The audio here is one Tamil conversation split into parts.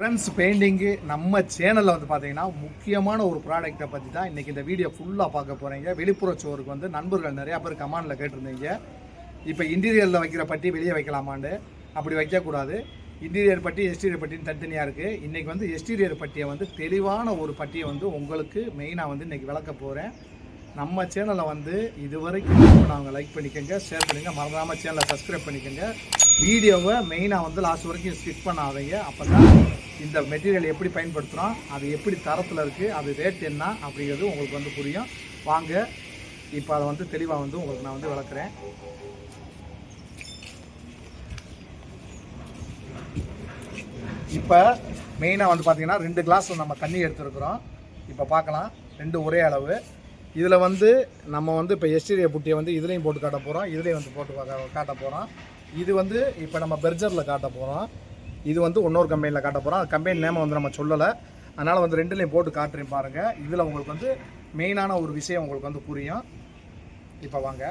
ஃப்ரெண்ட்ஸ் பெயிண்டிங்கு நம்ம சேனலில் வந்து பார்த்தீங்கன்னா முக்கியமான ஒரு ப்ராடக்ட்டை பற்றி தான் இன்றைக்கி இந்த வீடியோ ஃபுல்லாக பார்க்க போகிறீங்க வெளிப்புற சோருக்கு வந்து நண்பர்கள் நிறையா பேர் கமாண்டில் கேட்டிருந்தீங்க. இப்போ இன்டீரியரில் வைக்கிற பட்டி வெளியே வைக்கலாமான்னு அப்படி வைக்கக்கூடாது. இன்டீரியர் பட்டி எஸ்டீரியர் பட்டின்னு தனித்தனியாக இருக்குது இன்றைக்கி வந்து எஸ்டீரியர் பட்டியை வந்து தெளிவான ஒரு பட்டியை வந்து உங்களுக்கு மெயினாக வந்து இன்றைக்கி விளக்க போகிறேன் நம்ம சேனலை வந்து இதுவரைக்கும் அவங்க லைக் பண்ணிக்கோங்க. ஷேர் பண்ணுங்கள் மறந்தாமல் சேனலை சப்ஸ்கிரைப் பண்ணிக்கோங்க. வீடியோவை மெயினாக வந்து லாஸ்ட் வரைக்கும் ஸ்கிப் பண்ணாதீங்க. அப்போ தான் இந்த மெட்டீரியல் எப்படி பயன்படுத்துகிறோம் அது எப்படி தரத்தில் இருக்குது அது ரேட் என்ன அப்படிங்கிறது உங்களுக்கு வந்து புரியும். வாங்க இப்போ அதை வந்து தெளிவாக வந்து உங்களுக்கு நான் வந்து விளக்குறேன். இப்போ மெயினாக வந்து பார்த்திங்கன்னா ரெண்டு கிளாஸ் நம்ம தண்ணி எடுத்துருக்குறோம். இப்போ பார்க்கலாம் ரெண்டு ஒரே அளவு. இதில் வந்து நம்ம வந்து இப்போ எஸ்டீரிய புட்டியை வந்து இதுலேயும் போட்டு காட்ட போகிறோம் இதுலேயும் வந்து போட்டு காட்ட போகிறோம் இது வந்து இப்போ நம்ம பெர்ஜரில் காட்ட போகிறோம் இது வந்து இன்னொரு கம்பெனியில் காட்ட போகிறோம் அது கம்பெனி நேமை வந்து நம்ம சொல்லலை. அதனால் வந்து ரெண்டுலேயும் போட்டு காட்டுறேன் பாருங்கள் இதில் உங்களுக்கு வந்து மெயினான ஒரு விஷயம் உங்களுக்கு வந்து புரியும். இப்போ வாங்க.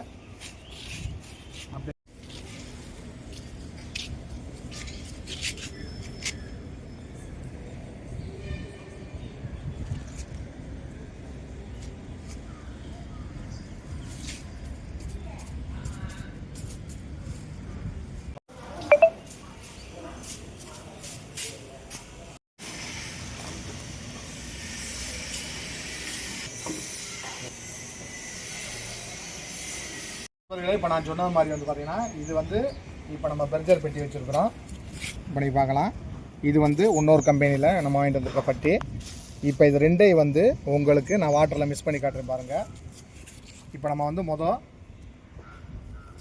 நண்பர்களே இப்போ நான் சொன்ன மாதிரி வந்து பார்த்தீங்கன்னா இது வந்து இப்போ நம்ம பெர்ஜர் பெட்டி வச்சுருக்குறோம். பண்ணி பார்க்கலாம். இது வந்து இன்னொரு கம்பெனியில் நம்ம வாங்கிட்டு வந்திருக்க பட்டி. இப்போ இது ரெண்டையும் வந்து உங்களுக்கு நான் வாட்டரில் மிஸ் பண்ணி காட்டுறேன் பாருங்கள் இப்போ நம்ம வந்து மொதல்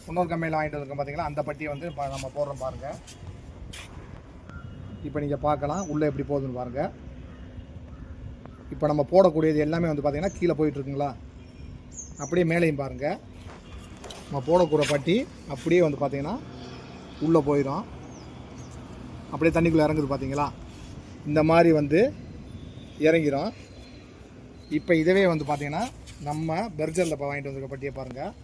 இன்னொரு கம்பெனியில் வாங்கிட்டு வந்திருக்கோம் பார்த்தீங்களா அந்த பட்டியை வந்து இப்போ நம்ம போடுறோம் பாருங்கள் இப்போ நீங்கள் பார்க்கலாம். உள்ளே எப்படி போகுதுன்னு பாருங்கள் இப்போ நம்ம போடக்கூடியது எல்லாமே வந்து பார்த்தீங்கன்னா கீழே போயிட்டுருக்குங்களா அப்படியே மேலேயும் பாருங்கள் நம்ம போடக்கூட பட்டி அப்படியே வந்து பார்த்திங்கன்னா உள்ளே போயிடும். அப்படியே தண்ணிக்குள்ளே இறங்குது பார்த்தீங்களா இந்த மாதிரி வந்து இறங்கிரும். இப்போ இதுவே வந்து பார்த்திங்கன்னா நம்ம பெர்ஜரில் இப்போ வாங்கிட்டு வந்திருக்க பட்டியை பாருங்கள்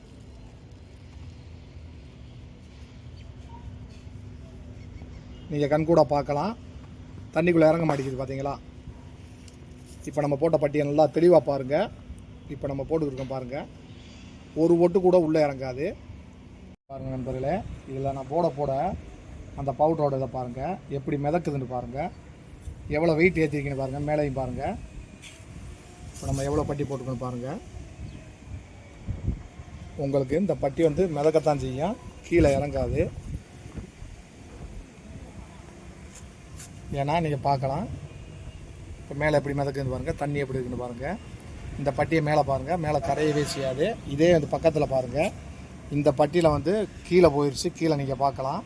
நீங்கள் கண்கூட பார்க்கலாம். தண்ணிக்குள்ளே இறங்க மாட்டேங்குது பார்த்தீங்களா இப்போ நம்ம போட்ட பட்டியை நல்லா தெளிவாக பாருங்கள் இப்போ நம்ம போட்டுக்கிருக்கோம் பாருங்கள் ஒரு ஒட்டு கூட உள்ளே இறங்காது. பாருங்கள் நண்பர்களே இதில் நான் போட போட அந்த பவுடரோட இதை பாருங்கள் எப்படி மிதக்குதுன்னு பாருங்கள் எவ்வளோ வெயிட் ஏற்றிருக்கீங்கன்னு பாருங்கள் மேலேயும் பாருங்கள் இப்போ நம்ம எவ்வளோ பட்டி போட்டுக்கணும் பாருங்கள் உங்களுக்கு இந்த பட்டி வந்து மிதக்கத்தான் செய்யும் கீழே இறங்காது. ஏன்னா நீங்கள் பார்க்கலாம். இப்போ மேலே எப்படி மிதக்குதுன்னு பாருங்கள் தண்ணி எப்படி இருக்குன்னு பாருங்கள் இந்த பட்டியை மேலே பாருங்கள் மேலே கரையவே செய்யாது. இதே வந்து பக்கத்தில் பாருங்கள் இந்த பட்டியில் வந்து கீழே போயிடுச்சு கீழே நீங்கள் பார்க்கலாம்.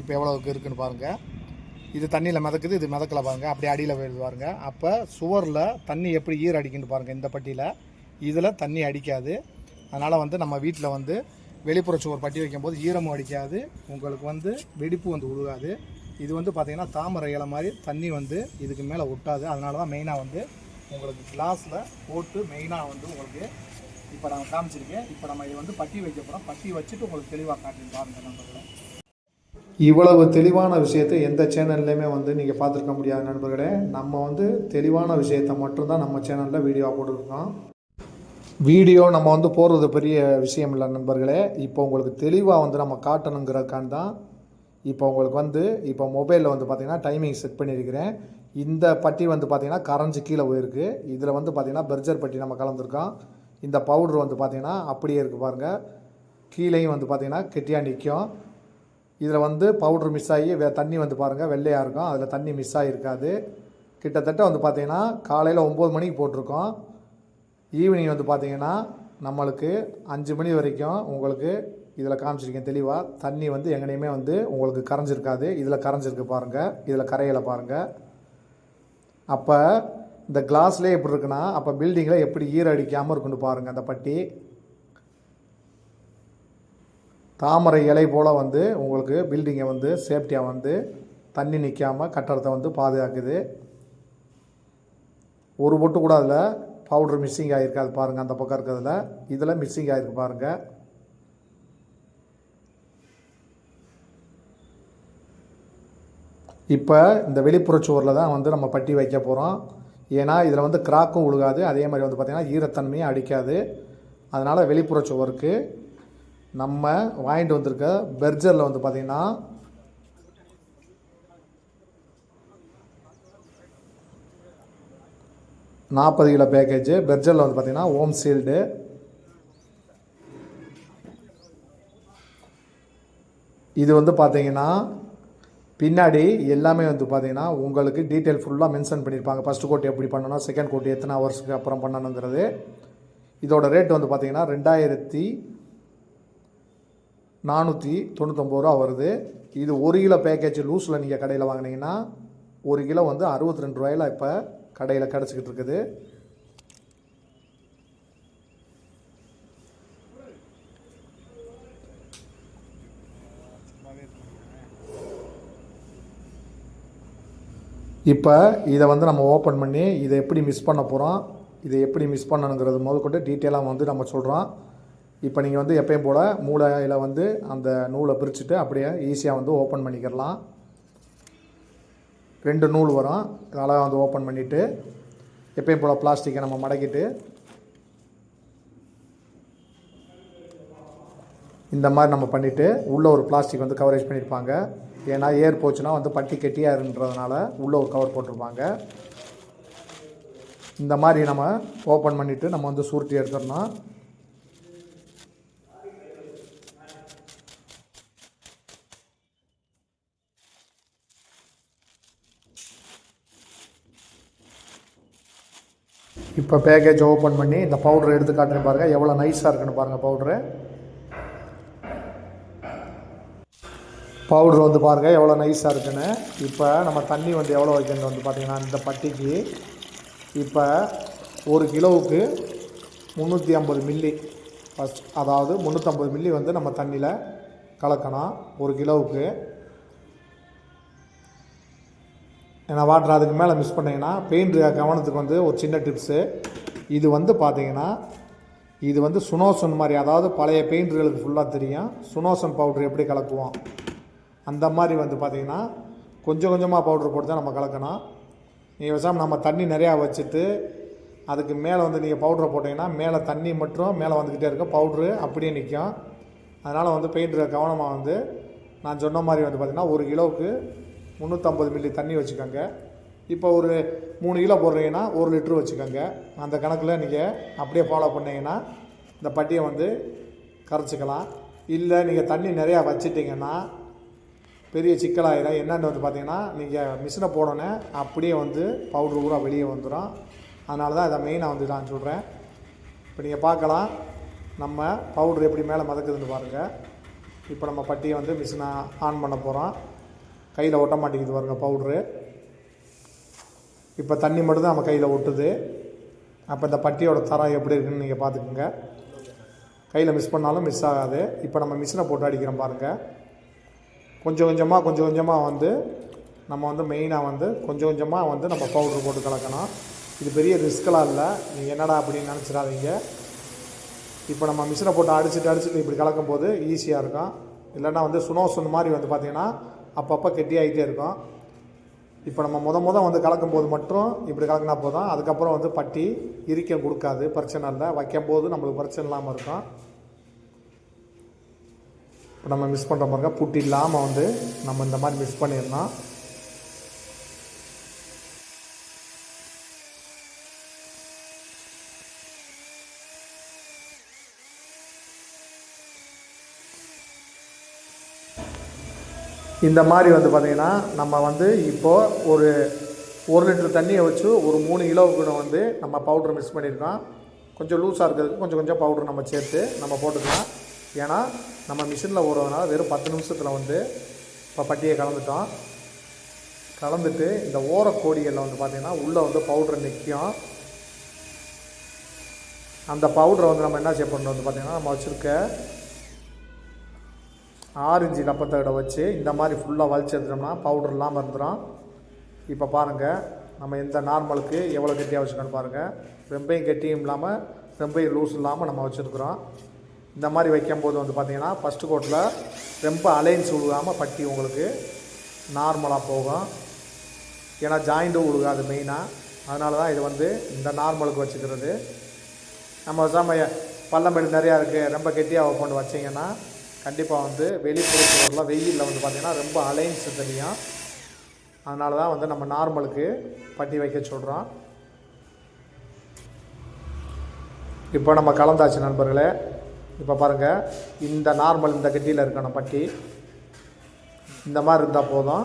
இப்போ எவ்வளோக்கு இருக்குன்னு பாருங்கள் இது தண்ணியில் மிதக்குது. இது மிதக்கல பாருங்கள் அப்படியே அடியில் போயிடுது பாருங்கள் அப்போ சுவரில் தண்ணி எப்படி ஈர அடிக்குன்னு பாருங்கள் இந்த பட்டியில். இதில் தண்ணி அடிக்காது. அதனால் வந்து நம்ம வீட்டில் வந்து வெளிப்புற சுவர் பட்டி வைக்கும்போது ஈரமும் அடிக்காது. உங்களுக்கு வந்து வெடிப்பு வந்து உழுகாது. இது வந்து பார்த்திங்கன்னா தாமரை இலை மாதிரி தண்ணி வந்து இதுக்கு மேலே ஒட்டாது. அதனால தான் மெயினாக வந்து உங்களுக்கு கிளாஸில் போட்டு மெயினாக வந்து உங்களுக்கு இப்போ நான் காமிச்சிருக்கேன். இப்போ நம்ம இது வந்து பட்டி வைக்க போகிறோம் பட்டி வச்சுட்டு உங்களுக்கு தெளிவாக காட்டுறேன் பாருங்கள் நண்பர்களே. இவ்வளவு தெளிவான விஷயத்தை எந்த சேனல்லையுமே வந்து நீங்கள் பார்த்துருக்க முடியாது நண்பர்களே. நம்ம வந்து தெளிவான விஷயத்தை மட்டும்தான் நம்ம சேனலில் வீடியோவாக போட்டுருக்கோம். வீடியோ நம்ம வந்து போடுறது பெரிய விஷயம் இல்லை நண்பர்களே. இப்போ உங்களுக்கு தெளிவாக வந்து நம்ம காட்டணுங்கிறக்கான் தான் இப்போ உங்களுக்கு வந்து இப்போ மொபைலில் வந்து பார்த்திங்கன்னா டைமிங் செட் பண்ணியிருக்கிறேன். இந்த பட்டி வந்து பார்த்திங்கன்னா கரைஞ்சி கீழே போயிருக்கு. இதில் வந்து பார்த்திங்கன்னா பெர்ஜர் பட்டி நம்ம கலந்துருக்கோம். இந்த பவுடர் வந்து பார்த்திங்கன்னா அப்படியே இருக்குது பாருங்கள் கீழேயும் வந்து பார்த்திங்கன்னா கெட்டியாக நிற்கும் இதில் வந்து பவுடர் மிஸ் ஆகி வே தண்ணி வந்து பாருங்கள் வெள்ளையாக இருக்கும். அதில் தண்ணி மிஸ் ஆகிருக்காது கிட்டத்தட்ட வந்து பார்த்திங்கன்னா காலையில் ஒம்பது மணிக்கு போட்டிருக்கோம். ஈவினிங் வந்து பார்த்திங்கன்னா நம்மளுக்கு அஞ்சு மணி வரைக்கும் உங்களுக்கு இதில் காமிச்சிருக்கேன் தெளிவாக தண்ணி வந்து எங்கனையுமே வந்து உங்களுக்கு கரைஞ்சிருக்காது. இதில் கரைஞ்சிருக்கு பாருங்கள் இதில் கரையில் பாருங்கள் அப்போ இந்த கிளாஸ்லேயே எப்படி இருக்குன்னா அப்போ பில்டிங்கில் எப்படி ஈர அடிக்காமல் இருக்குன்னு பாருங்கள் அந்த பட்டி. தாமரை இலை போல் வந்து உங்களுக்கு பில்டிங்கை வந்து சேஃப்டியாக வந்து தண்ணி நிற்காமல் கட்டடத்தை வந்து பாதுகாக்குது. ஒரு பொட்டு கூட அதில் பவுடர் மிஸ்ஸிங் ஆகிருக்காது பாருங்கள் அந்த பக்கம் இருக்கிறதுல. இதில் மிஸ்ஸிங் ஆகிருக்கு பாருங்கள் இப்போ இந்த வெளிப்புற சுவரில் தான் வந்து நம்ம பட்டி வைக்க போகிறோம் ஏன்னா இதில் வந்து கிராக்கும் உழுகாது. அதே மாதிரி வந்து பார்த்திங்கன்னா ஈரத்தன்மையும் அடிக்காது. அதனால் வெளிப்புற சுவருக்கு நம்ம வாங்கிட்டு வந்திருக்க பெர்ஜரில் வந்து பார்த்திங்கன்னா நாற்பது கிலோ பேக்கேஜ் பெர்ஜரில் வந்து பார்த்திங்கன்னா ஓம் சீல்டு. இது வந்து பார்த்திங்கன்னா பின்னாடி எல்லாமே வந்து பார்த்தீங்கன்னா உங்களுக்கு டீட்டெயில் ஃபுல்லாக மென்ஷன் பண்ணியிருப்பாங்க. ஃபஸ்ட்டு கோட் எப்படி பண்ணணும் செகண்ட் கோட் எத்தனை ஹவர்ஸ்க்கு அப்புறம் பண்ணணுங்கிறது இதோட ரேட் வந்து பார்த்தீங்கன்னா ரெண்டாயிரத்தி நானூற்றி தொண்ணூத்தொம்பது ரூபா வருது. இது ஒரு கிலோ பேக்கேஜ் லூஸில் நீங்கள் கடையில் வாங்கினீங்கன்னா ஒரு கிலோ வந்து அறுபத்தி ரெண்டு ரூபாயில் இப்போ கடையில் கிடச்சிக்கிட்டு இருக்குது. இப்போ இதை வந்து நம்ம ஓப்பன் பண்ணி இதை எப்படி மிஸ் பண்ண போகிறோம் இதை எப்படி மிஸ் பண்ணணுங்கிறது முதற்கொண்டு டீட்டெயிலாக வந்து நம்ம சொல்கிறோம் இப்போ நீங்கள் வந்து எப்பயும் போல் மூளையில் வந்து அந்த நூலை பிரிச்சுட்டு அப்படியே ஈஸியாக வந்து ஓப்பன் பண்ணிக்கிறலாம் ரெண்டு நூல் வரும். அழகாக வந்து ஓப்பன் பண்ணிவிட்டு எப்பயும் போல் பிளாஸ்டிக்கை நம்ம மடக்கிட்டு இந்த மாதிரி நம்ம பண்ணிவிட்டு உள்ளே ஒரு பிளாஸ்டிக் வந்து கவரேஜ் பண்ணியிருப்பாங்க. ஏன்னா ஏர் போச்சுன்னா வந்து பட்டி கெட்டியாக இருன்றதுனால உள்ளே ஒரு கவர் போட்டிருப்பாங்க. இந்த மாதிரி நம்ம ஓப்பன் பண்ணிவிட்டு நம்ம வந்து சுருட்டி எடுத்துடணும். இப்போ பேக்கேஜ் ஓப்பன் பண்ணி இந்த பவுடர் எடுத்து காட்டுறேன் பாருங்கள் எவ்வளோ நைஸாக இருக்குன்னு பாருங்கள் பவுட்ரு பவுடர் வந்து பாருங்கள் எவ்வளோ நைஸாக இருக்குன்னு. இப்போ நம்ம தண்ணி வந்து எவ்வளோ வைக்கணும் வந்து பார்த்திங்கன்னா இந்த பட்டிக்கு இப்போ ஒரு கிலோவுக்கு முந்நூற்றி ஐம்பது மில்லி ஃபஸ்ட் அதாவது முந்நூற்றம்பது மில்லி வந்து நம்ம தண்ணியில் கலக்கணும் ஒரு கிலோவுக்கு. ஏன்னா வாட்டர் அதுக்கு மேலே மிஸ் பண்ணிங்கன்னா பெயிண்ட் கவனத்துக்கு வந்து ஒரு சின்ன டிப்ஸு இது வந்து பார்த்திங்கன்னா இது வந்து சுனோசன் மாதிரி அதாவது பழைய பெயிண்டர்களுக்கு ஃபுல்லாக தெரியும். சுனோசன் பவுட்ரு எப்படி கலக்குவோம்? அந்த மாதிரி வந்து பார்த்திங்கன்னா கொஞ்சம் கொஞ்சமாக பவுட்ரு போட்டு தான் நம்ம கலக்கணும். நீங்கள் விவசாயம் நம்ம தண்ணி நிறையா வச்சுட்டு அதுக்கு மேலே வந்து நீங்கள் பவுட்ரை போட்டிங்கன்னா மேலே தண்ணி மட்டும் மேலே வந்துக்கிட்டே இருக்கும். பவுட்ரு அப்படியே நிற்கும் அதனால் வந்து பெயிண்டர் கவனமாக வந்து நான் சொன்ன மாதிரி வந்து பார்த்திங்கன்னா ஒரு கிலோவுக்கு முந்நூற்றம்பது மில்லி தண்ணி வச்சுக்கோங்க. இப்போ ஒரு மூணு கிலோ போடுறீங்கன்னா ஒரு லிட்ரு வச்சுக்கோங்க. அந்த கணக்கில் நீங்கள் அப்படியே ஃபாலோ பண்ணீங்கன்னா இந்த பட்டியை வந்து கரைச்சிக்கலாம். இல்லை நீங்கள் தண்ணி நிறையா வச்சிட்டிங்கன்னா பெரிய சிக்கலாயிரும். என்னென்னு வந்து பார்த்தீங்கன்னா நீங்கள் மிஷினை போடனே அப்படியே வந்து பவுட்ரு பூரா வெளியே வந்துடும் அதனால தான் இதை மெயினாக வந்து நான் சொல்கிறேன் இப்போ நீங்கள் பார்க்கலாம். நம்ம பவுட்ரு எப்படி மேலே மதக்குதுன்னு பாருங்கள் இப்போ நம்ம பட்டியை வந்து மிஷினை ஆன் பண்ண போகிறோம் கையில் ஒட்ட மாட்டேங்குது பாருங்க பவுட்ரு இப்போ தண்ணி மட்டும் தான் நம்ம கையில் ஒட்டுது. அப்போ இந்த பட்டியோட தரம் எப்படி இருக்குன்னு நீங்கள் பார்த்துக்குங்க. கையில் மிஸ் பண்ணாலும் மிஸ் ஆகாது. இப்போ நம்ம மிஷினை போட்டு அடிக்கிறோம் பாருங்கள் கொஞ்சம் கொஞ்சமாக கொஞ்சம் கொஞ்சமாக வந்து நம்ம வந்து மெயினாக வந்து கொஞ்சம் கொஞ்சமாக வந்து நம்ம பவுட்ரு போட்டு கலக்கணும். இது பெரிய ரிஸ்க்கெலாம் இல்லை. நீங்கள் என்னடா அப்படின்னு நினச்சிடாதீங்க. இப்போ நம்ம மிஷினை போட்டு அடிச்சுட்டு அடிச்சுட்டு இப்படி கலக்கும் போது ஈஸியாக இருக்கும். இல்லைன்னா வந்து சுனோசுன் மாதிரி வந்து பார்த்திங்கன்னா அப்பப்போ கெட்டியாகிட்டே இருக்கும். இப்போ நம்ம முத முத வந்து கலக்கும் போது மட்டும் இப்படி கலக்கினா போதும். அதுக்கப்புறம் வந்து பட்டி இரிக்க கொடுக்காது. பிரச்சனை இல்லை. வைக்கும் போது நம்மளுக்கு பிரச்சனை இல்லாமல் இருக்கும். இப்போ நம்ம மிஸ் பண்ணுற பாருங்க. புட்டு இல்லாமல் வந்து நம்ம இந்த மாதிரி மிஸ் பண்ணிடலாம். இந்த மாதிரி வந்து பார்த்திங்கன்னா நம்ம வந்து இப்போது ஒரு ஒரு லிட்டர் தண்ணியை வச்சு ஒரு மூணு கிலோவுக்கு வந்து நம்ம பவுட்ரு மிக்ஸ் பண்ணியிருக்கோம். கொஞ்சம் லூஸாக இருக்கிறதுக்கு கொஞ்சம் கொஞ்சம் பவுட்ரு நம்ம சேர்த்து நம்ம போட்டுக்கலாம். ஏன்னா நம்ம மிஷினில் ஓடுறதுனால வெறும் பத்து நிமிஷத்தில் வந்து இப்போ பட்டியை கலந்துட்டோம். கலந்துட்டு இந்த ஓரக்கோடிகளில் வந்து பார்த்திங்கன்னா உள்ளே வந்து பவுட்ரு நிற்கும் அந்த பவுட்ரை வந்து நம்ம என்ன செய்ய பண்ணுறோம் வந்து பார்த்திங்கன்னா நம்ம வச்சுருக்க ஆரஞ்சு லப்பத்தகடை வச்சு இந்த மாதிரி ஃபுல்லாக வலிச்சு எடுத்துட்டோம்னா பவுடர் இல்லாமல் இருந்துடும் இப்போ பாருங்கள் நம்ம எந்த நார்மலுக்கு எவ்வளோ கெட்டியாக வச்சுக்கணும்னு பாருங்கள் ரொம்பையும் கெட்டியும் இல்லாமல் ரொம்பையும் லூஸ் இல்லாமல் நம்ம வச்சுருக்குறோம். இந்த மாதிரி வைக்கும்போது வந்து பார்த்திங்கன்னா ஃபஸ்ட்டு கோட்டில் ரொம்ப அலைன்ஸ் விழுகாமல் பட்டி உங்களுக்கு நார்மலாக போகும். ஏன்னா ஜாயிண்ட்டும் உழுகாது மெயினாக அதனால தான் இது வந்து இந்த நார்மலுக்கு வச்சுக்கிறது. நம்ம சமய பள்ளமேடு நிறையா இருக்குது ரொம்ப கெட்டியாக கொண்டு வச்சிங்கன்னா கண்டிப்பாக வந்து வெளிப்புறத்துலாம் வெயிலில் வந்து பார்த்திங்கன்னா ரொம்ப அலைன்ஸ் தெரியும் அதனால தான் வந்து நம்ம நார்மலுக்கு பட்டி வைக்க சொல்கிறோம் இப்போ நம்ம கலந்தாச்சு நண்பர்களே. இப்போ பாருங்கள் இந்த நார்மல் இந்த கட்டியில் இருக்கணும் பட்டி. இந்த மாதிரி இருந்தால் போதும்.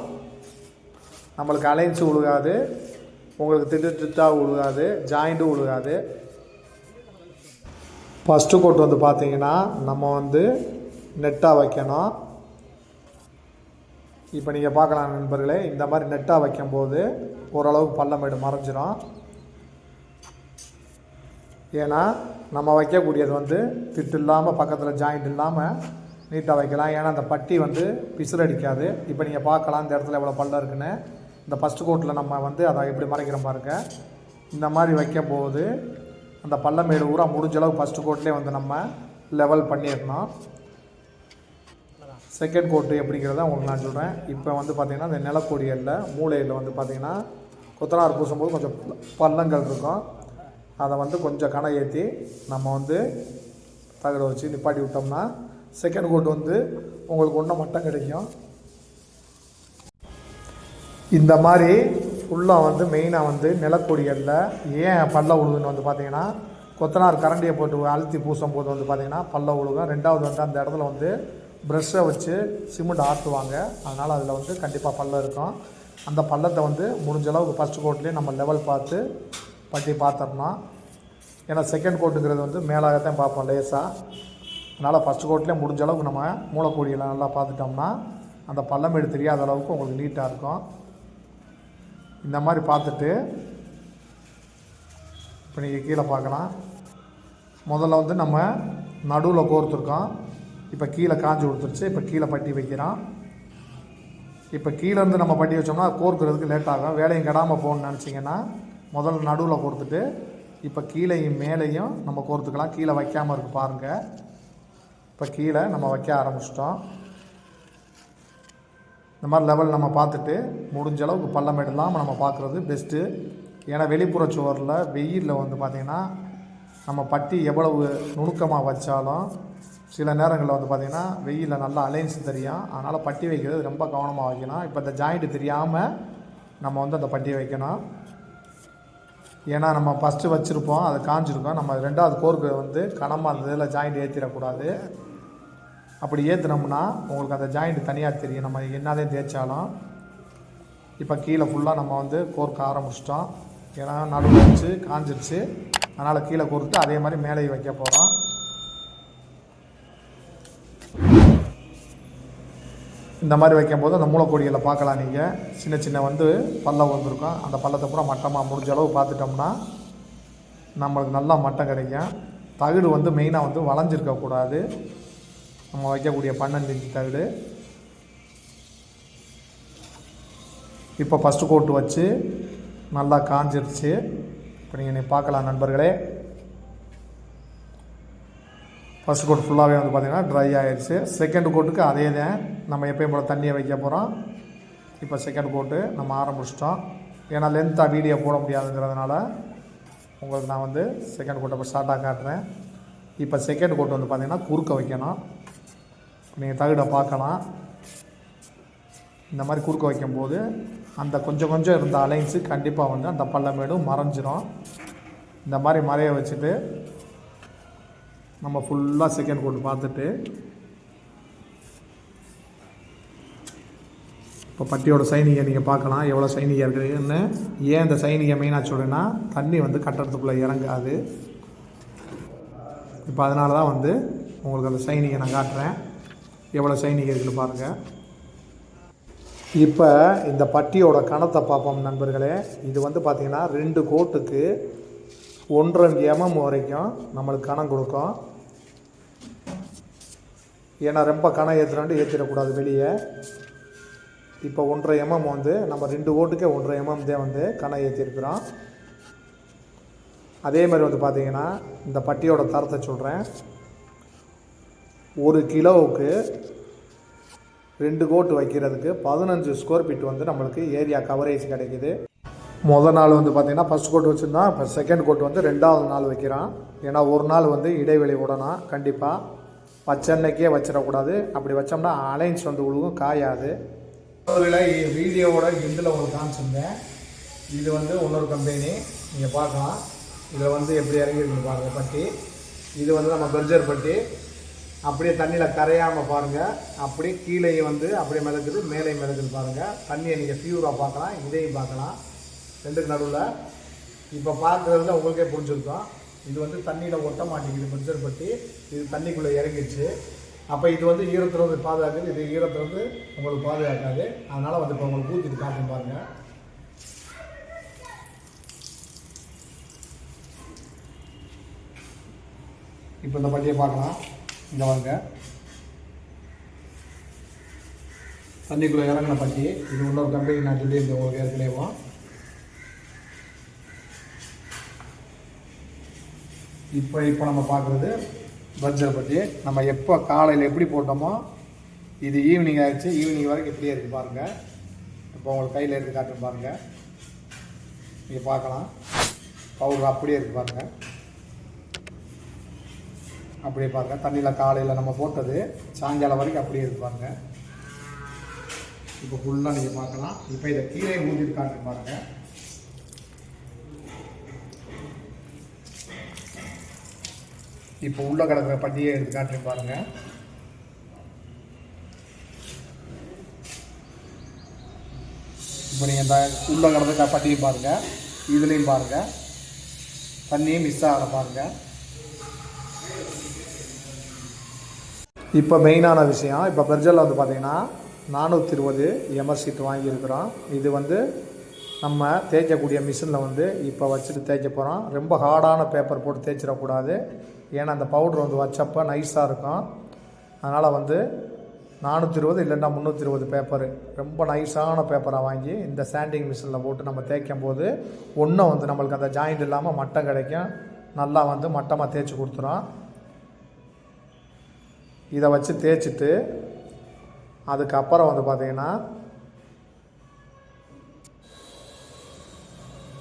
நம்மளுக்கு அலைன்ஸு உழுகாது. உங்களுக்கு திட்டு திட்டாக உழுகாது. ஜாயிண்ட்டும் உழுகாது. ஃபஸ்ட்டு கோட் வந்து பார்த்தீங்கன்னா நம்ம வந்து நெட்டாக வைக்கணும். இப்போ நீங்கள் பார்க்கலாம் நண்பர்களே இந்த மாதிரி நெட்டாக வைக்கும்போது ஓரளவுக்கு பள்ளமேடு மறைஞ்சிரும். ஏன்னா நம்ம வைக்கக்கூடியது வந்து திட்டு இல்லாமல் பக்கத்தில் ஜாயிண்ட் இல்லாமல் நீட்டாக வைக்கலாம். ஏன்னா அந்த பட்டி வந்து பிசுறடிக்காது இப்போ நீங்கள் பார்க்கலாம் இந்த இடத்துல எவ்வளோ பள்ளம் இருக்குன்னு. இந்த ஃபஸ்ட்டு கோட்டில் நம்ம வந்து அதை எப்படி மறைக்கிற பாருங்க. இந்த மாதிரி வைக்கும்போது அந்த பள்ளமேடு ஊரா முடிஞ்ச அளவு ஃபஸ்ட்டு கோட்லேயே வந்து நம்ம லெவல் பண்ணிடணும். செகண்ட் கோட்டு எப்படிங்கிறத உங்களுக்கு நான் சொல்கிறேன் இப்போ வந்து பார்த்திங்கன்னா இந்த நிலக்கொடியலில் மூலையில் வந்து பார்த்திங்கன்னா கொத்தனார் பூசும்போது கொஞ்சம் பள்ளங்கள் இருக்கும். அதை வந்து கொஞ்சம் கணை ஏற்றி நம்ம வந்து தகட வச்சு நிப்பாட்டி விட்டோம்னா செகண்ட் கோட் வந்து உங்களுக்கு ஒன்றும் மட்டம் கிடைக்கும். இந்த மாதிரி ஃபுல்லாக வந்து மெயினாக வந்து நிலக்கொடிகளில் ஏன் பல்ல உழுகுன்னு வந்து பார்த்தீங்கன்னா கொத்தனார் கரண்டியை போட்டு அழுத்தி பூசும் போது வந்து பார்த்தீங்கன்னா பல்ல உழுகும். ரெண்டாவது வந்து அந்த இடத்துல வந்து ப்ரெஷ்ஷை வச்சு சிமெண்ட் ஆட்டுவாங்க. அதனால் அதில் வந்து கண்டிப்பாக பள்ளம் இருக்கும். அந்த பள்ளத்தை வந்து முடிஞ்ச அளவுக்கு ஃபஸ்ட் கோட்லேயே நம்ம லெவல் பார்த்து பட்டி பார்த்தோம்னா ஏன்னா செகண்ட் கோட்டுங்கிறது வந்து மேலாகத்தான் பார்ப்போம் லேசாக அதனால் ஃபஸ்ட் கோட்லேயே முடிஞ்ச அளவுக்கு நம்ம மூளைக்கொடியெல்லாம் நல்லா பார்த்துட்டோம்னா அந்த பள்ளமேடு தெரியாத அளவுக்கு உங்களுக்கு நீட்டாக இருக்கும். இந்த மாதிரி பார்த்துட்டு இப்போ நீங்கள் கீழே பார்க்கலாம். முதல்ல வந்து நம்ம நடுவில் கோர்த்துருக்கோம் இப்போ கீழே காஞ்சி கொடுத்துருச்சு. இப்போ கீழே பட்டி வைக்கிறோம் இப்போ கீழேருந்து நம்ம பட்டி வச்சோம்னா கோர்க்கிறதுக்கு லேட் ஆகும். வேலையும் கெடாமல் போகணும்னு நினச்சிங்கன்னா முதல்ல நடுவில் கோர்த்துட்டு இப்போ கீழேயும் மேலேயும் நம்ம கோர்த்துக்கலாம். கீழே வைக்காமல் இருக்கு பாருங்கள் இப்போ கீழே நம்ம வைக்க ஆரம்பிச்சிட்டோம். இந்த மாதிரி லெவல் நம்ம பார்த்துட்டு முடிஞ்ச அளவுக்கு பள்ளம் இல்லாமல் நம்ம பார்க்குறது பெஸ்ட்டு ஏன்னா வெளிப்புற சுவரில் வெயிலில் வந்து பார்த்திங்கன்னா நம்ம பட்டி எவ்வளவு நுணுக்கமாக வச்சாலும் சில நேரங்களில் வந்து பார்த்திங்கன்னா வெயிலில் நல்லா அலைன்ஸ் தெரியும். அதனால் பட்டி வைக்கிறது ரொம்ப கவனமாக வைக்கணும். இப்போ இந்த ஜாயிண்ட்டு தெரியாமல் நம்ம வந்து அந்த பட்டியை வைக்கணும். ஏன்னா நம்ம ஃபஸ்ட்டு வச்சுருப்போம் அது காஞ்சிருக்கோம். நம்ம ரெண்டாவது கோர்க்கு வந்து கனமாக அந்த இதில் ஜாயிண்ட் ஏற்றிடக்கூடாது அப்படி ஏற்றுனோம்னா உங்களுக்கு அந்த ஜாயிண்ட் தனியாக தெரியும். நம்ம என்னதே தேய்ச்சாலும் இப்போ கீழே ஃபுல்லாக நம்ம வந்து கோர்க்க ஆரம்பிச்சிட்டோம். ஏன்னா நடுவில் வச்சு காஞ்சிருச்சு. அதனால் கீழே கோர்த்து அதே மாதிரி மேலேயும் வைக்க போகிறோம் இந்த மாதிரி வைக்கும்போது அந்த மூலக்கொடிகளை பார்க்கலாம் நீங்கள் சின்ன சின்ன வந்து பள்ளம் வந்திருக்கும் அந்த பள்ளத்தை பூரா மட்டமாக முடிஞ்ச அளவு பார்த்துட்டோம்னா நம்மளுக்கு நல்லா மட்டம் கிடைக்கும். தகுடு வந்து மெயினாக வந்து வளைஞ்சிருக்கக்கூடாது நம்ம வைக்கக்கூடிய பன்னெண்டு இன்ச்சு தகுடு. இப்போ ஃபஸ்ட்டு கோட்டு வச்சு நல்லா காஞ்சிருச்சு. இப்போ நீங்கள் நீ பார்க்கலாம் நண்பர்களே. ஃபஸ்ட் கோட் ஃபுல்லாகவே வந்து பார்த்திங்கன்னா ட்ரை ஆகிடுச்சு செகண்ட் கோட்டுக்கு அதே தான். நம்ம எப்பயும் போல் தண்ணியை வைக்க போகிறோம் இப்போ செகண்ட் கோட்டு நம்ம ஆரம்பிச்சிட்டோம். ஏன்னா லென்த்தாக வீடியோ போட முடியாதுங்கிறதுனால உங்களுக்கு நான் வந்து செகண்ட் கோட்டை இப்போ ஷார்ட்டாக காட்டுறேன். இப்போ செகண்ட் கோட் வந்து பார்த்திங்கன்னா குறுக்க வைக்கணும். நீங்கள் தகுடை பார்க்கலாம். இந்த மாதிரி குறுக்க வைக்கும்போது அந்த கொஞ்சம் கொஞ்சம் இருந்த அலைன்ஸு கண்டிப்பாக வந்து அந்த பள்ளமேடும் மறைஞ்சிரும். இந்த மாதிரி மறைய வச்சுட்டு நம்ம ஃபுல்லாக செகண்ட் கோட் பார்த்துட்டு இப்போ பட்டியோட சைனிகை நீங்கள் பார்க்கலாம் எவ்வளோ சைனிகை இருக்குதுன்னு. ஏன் இந்த சைனிகை மெயினாக சொல்கிறேன்னா தண்ணி வந்து கட்டடத்துக்குள்ளே இறங்காது. இப்போ அதனால தான் வந்து உங்களுக்கு அந்த சைனிகை நான் காட்டுறேன். எவ்வளோ சைனிகை இருக்குன்னு பாருங்கள் இப்போ இந்த பட்டியோட கணத்தை பார்ப்போம் நண்பர்களே. இது வந்து பார்த்திங்கன்னா ரெண்டு கோட்டுக்கு ஒன்றரை எம்எம் வரைக்கும் நம்மளுக்கு கணம் கொடுக்கும். ஏன்னா ரொம்ப கணம் ஏற்றுறாண்டு ஏற்றிடக்கூடாது வெளியே. இப்போ ஒன்றரை எம்எம் வந்து நம்ம ரெண்டு ஓட்டுக்கே ஒன்றரை எம்எம் தான் வந்து கணம் ஏற்றிருக்கிறோம் அதே மாதிரி வந்து பார்த்தீங்கன்னா இந்த பட்டியோட தரத்தை சொல்கிறேன் ஒரு கிலோவுக்கு ரெண்டு கோட்டு வைக்கிறதுக்கு பதினஞ்சு ஸ்கொயர் ஃபீட் வந்து நம்மளுக்கு ஏரியா கவரேஜ் கிடைக்குது. முதல் நாள் வந்து பார்த்திங்கன்னா ஃபஸ்ட் கோட் வச்சுருந்தான் இப்போ செகண்ட் கோட் வந்து ரெண்டாவது நாள் வைக்கிறான். ஏன்னா ஒரு நாள் வந்து இடைவெளி விடணும். கண்டிப்பாக வச்சன்னைக்கே வச்சிடக்கூடாது. அப்படி வச்சோம்னா அலைன்ஸ் வந்து உழுகும் காயாது. ஒரு வீடியோவோட இதில் ஒரு காமிச்சிருந்தேன். இது வந்து இன்னொரு கம்பெனி நீங்கள் பார்க்கலாம். இதில் வந்து எப்படி இறங்கிருக்கு பாருங்கள் பட்டி. இது வந்து நம்ம பெர்ஜர் பட்டி. அப்படியே தண்ணியில் கரையாமல் பாருங்கள் அப்படியே கீழே வந்து அப்படியே மிதக்குது மேலே மிதக்குது பாருங்கள் தண்ணியை நீங்கள் ஃபியூராக பார்க்கலாம். இதையும் பார்க்கலாம். ரெண்டுக்கு நடுவில் இப்போ பார்க்குறதுல உங்களுக்கே புரிஞ்சிருக்கோம். இது வந்து தண்ணியில் ஒட்ட மாட்டேங்குது மிக்சர் பட்டி இது தண்ணிக்குள்ளே இறங்கிடுச்சு. அப்போ இது வந்து ஈரத்தில் வந்து பாதுகாக்குது. இது ஈரத்தில் வந்து உங்களுக்கு பாதுகாக்காது. அதனால் வந்து இப்போ உங்களுக்கு ஊற்றிட்டு காட்டும் பாருங்கள் இப்போ இந்த பட்டியை பார்க்கலாம். இந்த வாங்க தண்ணிக்குள்ளே இறங்கின பட்டி. இது இன்னொரு கம்பெனி நான் சொல்லியிருந்தேன் உங்களுக்கு ஏற்கனவே. இப்போ இப்போ நம்ம பார்க்குறது பர்ஜர் பற்றி நம்ம எப்போ காலையில் எப்படி போட்டோமோ இது ஈவினிங் ஆகிடுச்சு ஈவினிங் வரைக்கும் இப்படியே இருக்குது பாருங்கள் இப்போ உங்களுக்கு கையில் எடுத்து காட்டு பாருங்கள் நீங்கள் பார்க்கலாம். பவுடர் அப்படியே இருக்குது பாருங்கள் அப்படியே பாருங்கள் தண்ணியில் காலையில் நம்ம போட்டது சாயங்காலம் வரைக்கும் அப்படியே இருக்கு இப்போ ஃபுல்லாக நீங்கள் பார்க்கலாம். இப்போ இதை கீழே ஊற்றிருக்காங்க பாருங்கள் இப்போ உள்ள கிடக்கிற பட்டியை எடுத்து காட்டுறேன் பாருங்கள் இப்போ நீங்கள் இந்த உள்ள கிடந்த பட்டியை பாருங்கள் இதுலேயும் பாருங்கள் தண்ணியும் மிஸ் ஆகிற பாருங்கள் இப்போ மெயினான விஷயம் இப்போ பெர்ஜலில் வந்து பார்த்தீங்கன்னா நானூற்றி இருபது எம்எஸ் சீட் வாங்கியிருக்கிறோம். இது வந்து நம்ம தேய்க்கக்கூடிய மிஷினில் வந்து இப்போ வச்சுட்டு தேய்க்க போகிறோம் ரொம்ப ஹார்டான பேப்பர் போட்டு தேய்ச்சிடக்கூடாது. ஏன்னா அந்த பவுட்ரு வந்து வச்சப்போ நைஸாக இருக்கும். அதனால் வந்து நானூற்றி இருபது இல்லைன்னா முந்நூற்றி இருபது பேப்பரு ரொம்ப நைஸான பேப்பரை வாங்கி இந்த சாண்டிங் மிஷினில் போட்டு நம்ம தேய்க்கும் போது ஒன்றும் வந்து நம்மளுக்கு அந்த ஜாயிண்ட் இல்லாமல் மட்டம் கிடைக்கும். நல்லா வந்து மட்டமாக தேய்ச்சி கொடுத்துரும். இதை வச்சு தேய்ச்சிட்டு அதுக்கப்புறம் வந்து பார்த்தீங்கன்னா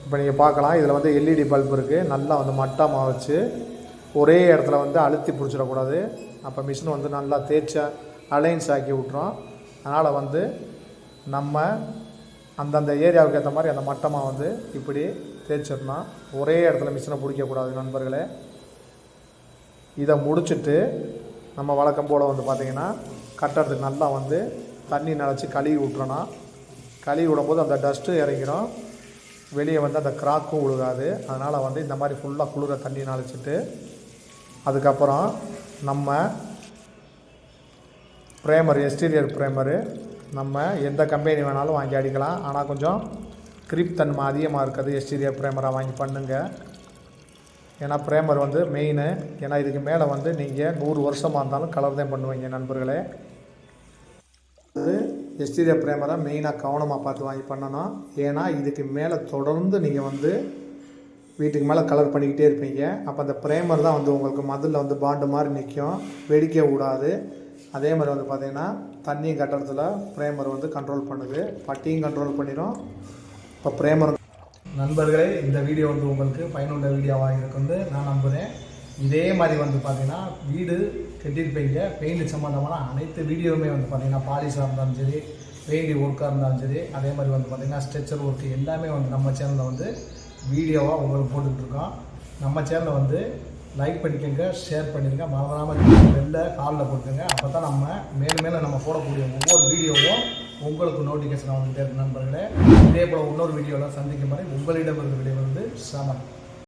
இப்போ நீங்கள் பார்க்கலாம். இதில் வந்து எல்இடி பல்ப் இருக்குது நல்லா வந்து மட்டமாக வச்சு ஒரே இடத்துல வந்து அழுத்தி பிடிச்சிடக்கூடாது. அப்போ மிஷின் வந்து நல்லா தேய்ச்ச அலைன்ஸ் ஆக்கி விட்றோம் அதனால் வந்து நம்ம அந்தந்த ஏரியாவுக்கு ஏற்ற மாதிரி அந்த மட்டமாக வந்து இப்படி தேய்ச்சிடணும். ஒரே இடத்துல மிஷினை பிடிக்கக்கூடாது நண்பர்களே. இதை முடிச்சுட்டு நம்ம வழக்கம் போல் வந்து பார்த்திங்கன்னா கட்டுறதுக்கு நல்லா வந்து தண்ணி நினச்சி கழுவி விட்றணும் கழுவி விடும்போது அந்த டஸ்ட்டு இறங்கிடும் வெளியே வந்து அந்த கிராக்கும் விழுகாது அதனால் வந்து இந்த மாதிரி ஃபுல்லாக குளிர தண்ணி நனைச்சிட்டு அதுக்கப்புறம் நம்ம ப்ரேமர் எஸ்டீரியர் ப்ரேமரு நம்ம எந்த கம்பெனி வேணாலும் வாங்கி அடிக்கலாம். ஆனால் கொஞ்சம் கிரிப் தன்மை அதிகமாக இருக்கிறது எஸ்டீரியர் ப்ரேமராக வாங்கி பண்ணுங்கள் ஏன்னா ப்ரேமர் வந்து மெயினு ஏன்னா இதுக்கு மேலே வந்து நீங்கள் நூறு வருஷமாக இருந்தாலும் கலர் தான் பண்ணுவீங்க நண்பர்களே. அது எஸ்டீரியர் ப்ரேமரை மெயினாக கவனமாக பார்த்து வாங்கி பண்ணணும். ஏன்னா இதுக்கு மேலே தொடர்ந்து நீங்கள் வந்து வீட்டுக்கு மேலே கலர் பண்ணிக்கிட்டே இருப்பீங்க. அப்போ அந்த ப்ரேமர் தான் வந்து உங்களுக்கு மதிலில் வந்து பாண்டு மாதிரி நிற்கும் வெடிக்க விடாது அதே மாதிரி வந்து பார்த்திங்கன்னா தண்ணியும் கட்டுறதுல ப்ரேமர் வந்து கண்ட்ரோல் பண்ணுது. பட்டியும் கண்ட்ரோல் பண்ணிடும் இப்போ ப்ரேமர் நண்பர்களே இந்த வீடியோ வந்து உங்களுக்கு பயனுள்ள வீடியோவாக இருக்குன்னு நான் நம்புகிறேன் இதே மாதிரி வந்து பார்த்திங்கன்னா வீடு கட்டியிருப்பீங்க. பெயிண்ட் சம்மந்தமான அனைத்து வீடியோவுமே வந்து பார்த்திங்கன்னா பாலிஷாக இருந்தாலும் சரி பெயிண்ட் ஒர்க்காக இருந்தாலும் சரி அதே மாதிரி வந்து பார்த்தீங்கன்னா ஸ்ட்ரெச்சர் ஒர்க்கு எல்லாமே வந்து நம்ம சேனலில் வந்து வீடியோவாக உங்களுக்கு போட்டுட்ருக்கோம். நம்ம சேனலை வந்து லைக் பண்ணிக்கோங்க ஷேர் பண்ணிடுங்க மறந்துடாமல் வெளில காலில் போட்டுங்க அப்போ தான் நம்ம மேலும் மேலும் நம்ம போடக்கூடிய ஒவ்வொரு வீடியோவும் உங்களுக்கு நோட்டிஃபிகேஷன் வந்துகிட்டே இருக்கு நண்பர்களே. இதே போல் இன்னொரு வீடியோவில் சந்திக்கும் வரை உங்களிடமிருந்து விடைபெறுவது சமன்.